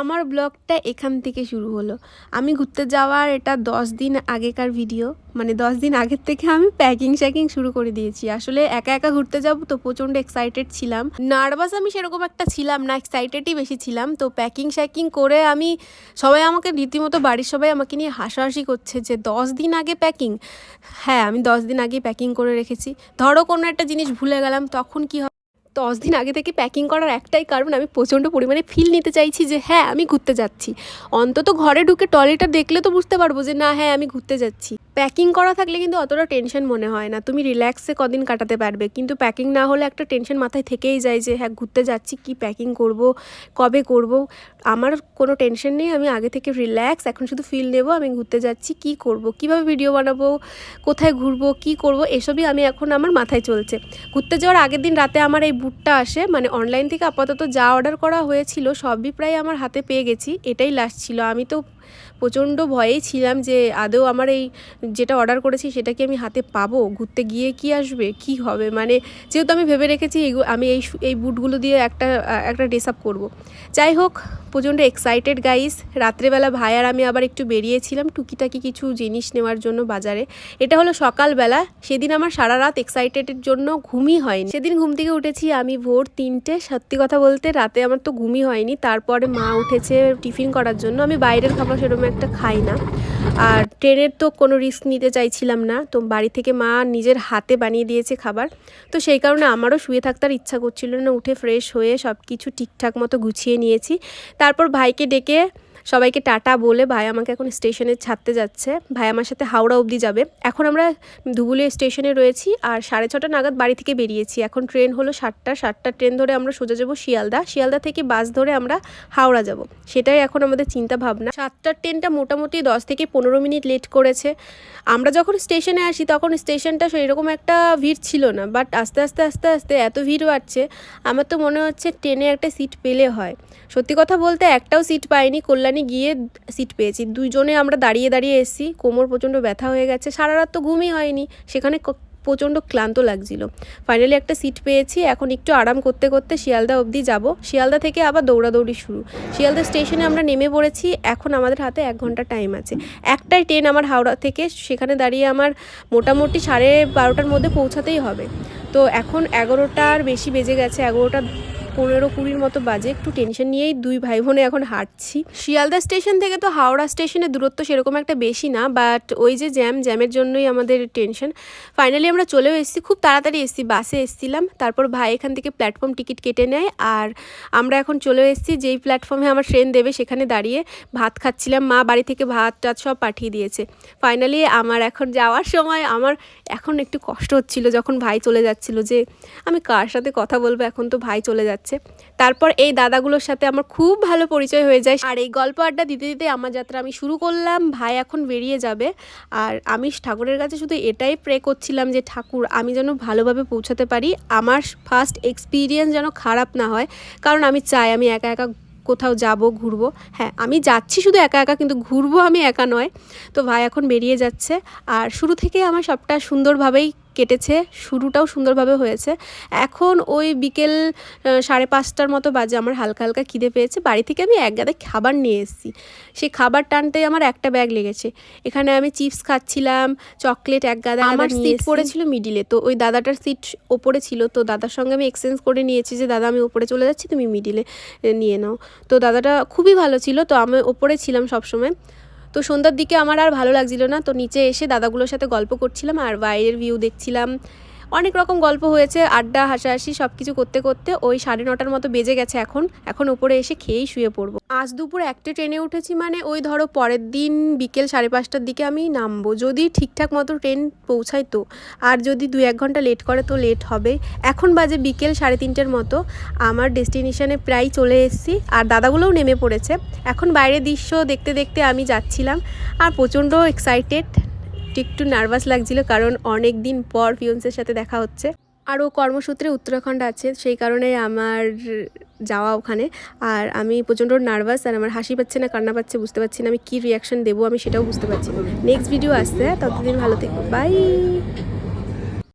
আমার ব্লগটা এখান থেকে শুরু হলো। আমি ঘুরতে যাওয়ার এটা দশ দিন আগেকার ভিডিও মানে দশ দিন আগের থেকে আমি প্যাকিং শ্যাকিং শুরু করে দিয়েছি। আসলে একা একা ঘুরতে যাব তো প্রচণ্ড এক্সাইটেড ছিলাম। নার্ভাস আমি সেরকম একটা ছিলাম না এক্সাইটেডই বেশি ছিলাম। তো প্যাকিং শ্যাকিং করে আমি সবাই আমাকে, রীতিমতো বাড়ির সবাই আমাকে নিয়ে হাসাহাসি করছে যে দশ দিন আগে প্যাকিং হ্যাঁ আমি দশ দিন আগে প্যাকিং করে রেখেছি। ধরো কোনো একটা জিনিস ভুলে গেলাম, তখন কি দশ দিন আগে থেকে প্যাকিং করার একটাই কারণ, আমি প্রচণ্ড পরিমাণে ফিল নিতে চাইছি যে হ্যাঁ আমি ঘুরতে যাচ্ছি। অন্তত ঘরে ঢুকে টয়লেটটা দেখলে তো বুঝতে পারব যে, না হ্যাঁ আমি ঘুরতে যাচ্ছি। প্যাকিং করা থাকলে কিন্তু অতটা টেনশন মনে হয় না। তুমি রিল্যাক্সে কদিন কাটাতে পারবে। কিন্তু প্যাকিং না হলে একটা টেনশন মাথায় থেকেই যায় যে হ্যাঁ ঘুরতে যাচ্ছি, কি প্যাকিং করব, কবে করব? আমার কোনো টেনশন নেই। আমি আগে থেকে রিল্যাক্স এখন শুধু ফিল নেব, আমি ঘুরতে যাচ্ছি, কি করব, কীভাবে ভিডিও বানাবো, কোথায় ঘুরবো, কি করব, এসবই আমি এখন আমার মাথায় চলছে। ঘুরতে যাওয়ার আগের দিন রাতে আমার এই বুটটা আসে মানে অনলাইন থেকে আপাতত যা অর্ডার করা হয়েছিল সবই প্রায় আমার হাতে পেয়ে গেছি, এটাই লাস্ট ছিল। আমি তো প্রচণ্ড ভয়েই ছিলাম যে আদৌ আমার এই যেটা অর্ডার করেছি সেটা কি আমি হাতে পাবো? ঘুরতে গিয়ে কি আসবে? কি হবে? মানে যেহেতু আমি ভেবে রেখেছি আমি এই এই বুটগুলো দিয়ে একটা একটা ড্রেস আপ করব। যাই হোক, প্রচণ্ড এক্সাইটেড গাইস রাত্রেবেলা ভাই আর আমি আবার একটু বেরিয়েছিলাম টুকিটাকি কিছু জিনিস নেওয়ার জন্য বাজারে। এটা হলো সকালবেলা। সেদিন আমার সারা রাত এক্সাইটেডের জন্য ঘুমই হয়নি। সেদিন ঘুম থেকে উঠেছি আমি ভোর তিনটে। সত্যি কথা বলতে রাতে আমার তো ঘুমই হয়নি। তারপরে মা উঠেছে টিফিন করার জন্য। আমি বাইরের খাবার সেরকম একটা খাই না। আর ট্রেনের তো কোনো রিস্ক নিতে চাইছিলাম না। তো বাড়ি থেকে মা নিজের হাতে বানিয়ে দিয়েছে খাবার। তো সেই কারণে আমারও শুয়ে থাকতে আর ইচ্ছা করছিল না। উঠে ফ্রেশ হয়ে সব কিছু ঠিকঠাক মতো গুছিয়ে নিয়েছি। তারপর ভাইকে ডেকে সবাইকে টাটা বলে ভাই আমাকে এখন স্টেশনে ছাড়তে যাচ্ছে। ভাই আমার সাথে হাওড়া অবধি যাবে। এখন আমরা ধুবুলি স্টেশনে রয়েছি আর সাড়ে ছটা নাগাদ বাড়ি থেকে বেরিয়েছি। এখন ট্রেন হলো সাতটা সাতটা ট্রেন ধরে আমরা সোজা যাব শিয়ালদা। শিয়ালদা থেকে বাস ধরে আমরা হাওড়া যাব। সেটাই এখন আমাদের চিন্তা ভাবনা। সাতটার ট্রেনটা মোটামুটি দশ থেকে পনেরো মিনিট লেট করেছে। আমরা যখন স্টেশনে আসি তখন স্টেশনটা সেই রকম একটা ভিড় ছিল না। বাট আস্তে আস্তে আস্তে আস্তে এত ভিড় বাড়ছে, আমার তো মনে হচ্ছে ট্রেনে একটা সিট পেলে হয়। সত্যি কথা বলতে একটাও সিট পাইনি। কল্যাণী গিয়ে সিট পেয়েছি। দুইজনে আমরা দাঁড়িয়ে দাঁড়িয়ে এসেছি। কোমর প্রচণ্ড ব্যথা হয়ে গেছে। সারা রাত তো ঘুমই হয়নি। সেখানে প্রচণ্ড ক্লান্ত লাগছিল। ফাইনালি একটা সিট পেয়েছি। এখন একটু আরাম করতে করতে শিয়ালদা অবধি যাব। শিয়ালদা থেকে আবার দৌড়াদৌড়ি শুরু। শিয়ালদা স্টেশনে আমরা নেমে পড়েছি। এখন আমাদের হাতে এক ঘণ্টা টাইম আছে। একটাই ট্রেন আমার হাওড়া থেকে। সেখানে দাঁড়িয়ে আমার মোটামুটি সাড়ে বারোটার মধ্যে পৌঁছাতেই হবে। তো এখন এগারোটার বেশি বেজে গেছে। এগারোটা পনেরো কুড়ির মতো বাজে, একটু টেনশন নিয়েই দুই ভাই বোনে এখন হাঁটছি। শিয়ালদা স্টেশন থেকে তো হাওড়া স্টেশনের দূরত্ব সেরকম একটা বেশি না বাট ওই যে জ্যাম জ্যামের জন্যই আমাদের টেনশন ফাইনালি আমরা চলেও এসেছি, খুব তাড়াতাড়ি এসেছি, বাসে এসেছিলাম, তারপর ভাই এখান থেকে প্ল্যাটফর্ম টিকিট কেটে নেয়, আর আমরা এখন চলে এসেছি, যেই প্ল্যাটফর্মে আমার ট্রেন দেবে সেখানে দাঁড়িয়ে ভাত খাচ্ছিলাম, মা বাড়ি থেকে ভাত টাত সব পাঠিয়ে দিয়েছে। ফাইনালি আমার এখন যাওয়ার সময়, আমার এখন একটু কষ্ট হচ্ছিল যখন ভাই চলে যাচ্ছিল যে, আমি কার সাথে কথা বলব, এখন তো ভাই চলে যাচ্ছে। তারপর এই দাদাগুলোর সাথে আমার খুব ভালো পরিচয় হয়ে যায়। আর এই গল্প আড্ডা দিতে দিতে আমার যাত্রা আমি শুরু করলাম, ভাই এখন বেরিয়ে যাবে। আর আমি ঠাকুরের কাছে শুধু এটাই প্রে করছিলাম যে, ঠাকুর, আমি যেন ভালোভাবে পৌঁছাতে পারি। আমার ফার্স্ট এক্সপিরিয়েন্স যেন খারাপ না হয়। কারণ আমি চাই আমি একা একা কোথাও যাব, ঘুরবো। হ্যাঁ আমি যাচ্ছি শুধু একা একা, কিন্তু ঘুরবো আমি একা নয়। তো ভাই এখন বেরিয়ে যাচ্ছে। আর শুরু থেকে আমার সবটা সুন্দরভাবেই কেটেছে শুরুটাও সুন্দরভাবে হয়েছে। এখন ওই বিকেল সাড়ে পাঁচটার মতো বাজে আমার হালকা হালকা খিদে পেয়েছে। বাড়ি থেকে আমি এক গাদা খাবার নিয়ে এসেছি। সেই খাবার টানতে আমার একটা ব্যাগ লেগেছে। এখানে আমি চিপস খাচ্ছিলাম চকলেট এক গাদা আমার সিট পড়েছিল মিডিলে তো ওই দাদাটার সিট ওপরে ছিল। তো দাদার সঙ্গে আমি এক্সচেঞ্জ করে নিয়েছি যে দাদা আমি ওপরে চলে যাচ্ছি তুমি মিডিলে নিয়ে নাও। তো দাদাটা খুবই ভালো ছিল। তো আমি ওপরে ছিলাম সবসময়। তো সন্ধ্যার দিকে আমার আর ভালো লাগছিল না। তো নিচে এসে দাদাগুলোর সাথে গল্প করছিলাম আর বাইরের ভিউ দেখছিলাম। অনেক রকম গল্প হয়েছে, আড্ডা, হাসাহাসি সব কিছু করতে করতে ওই সাড়ে নটার মতো বেজে গেছে এখন। এখন উপরে এসে খেয়েই শুয়ে পড়ব। আজ দুপুর একটা ট্রেনে উঠেছি মানে ওই ধরো পরের দিন বিকেল সাড়ে পাঁচটার দিকে আমি নামবো। যদি ঠিকঠাক মতো ট্রেন পৌঁছায় তো। আর যদি দু এক ঘণ্টা লেট করে তো লেট হবে। এখন বাজে বিকেল সাড়ে তিনটের মতো। আমার ডেস্টিনেশনে প্রায় চলে এসেছি। আর দাদাগুলোও নেমে পড়েছে। এখন বাইরের দৃশ্য দেখতে দেখতে আমি যাচ্ছিলাম। আর প্রচণ্ড এক্সাইটেড একটু একটু নার্ভাস লাগছিল কারণ অনেক দিন পর ফিউন্সের সাথে দেখা হচ্ছে। আর ও কর্মসূত্রে উত্তরাখণ্ড আছে, সেই কারণে আমার যাওয়া ওখানে। আর আমি প্রচণ্ড নার্ভাস আর আমার হাসি পাচ্ছে না, কান্না পাচ্ছে, বুঝতে পারছি না আমি কী রিয়াকশান দেবো আমি সেটাও বুঝতে পারছি না। নেক্সট ভিডিও আসছে, ততদিন ভালো থেকো বাই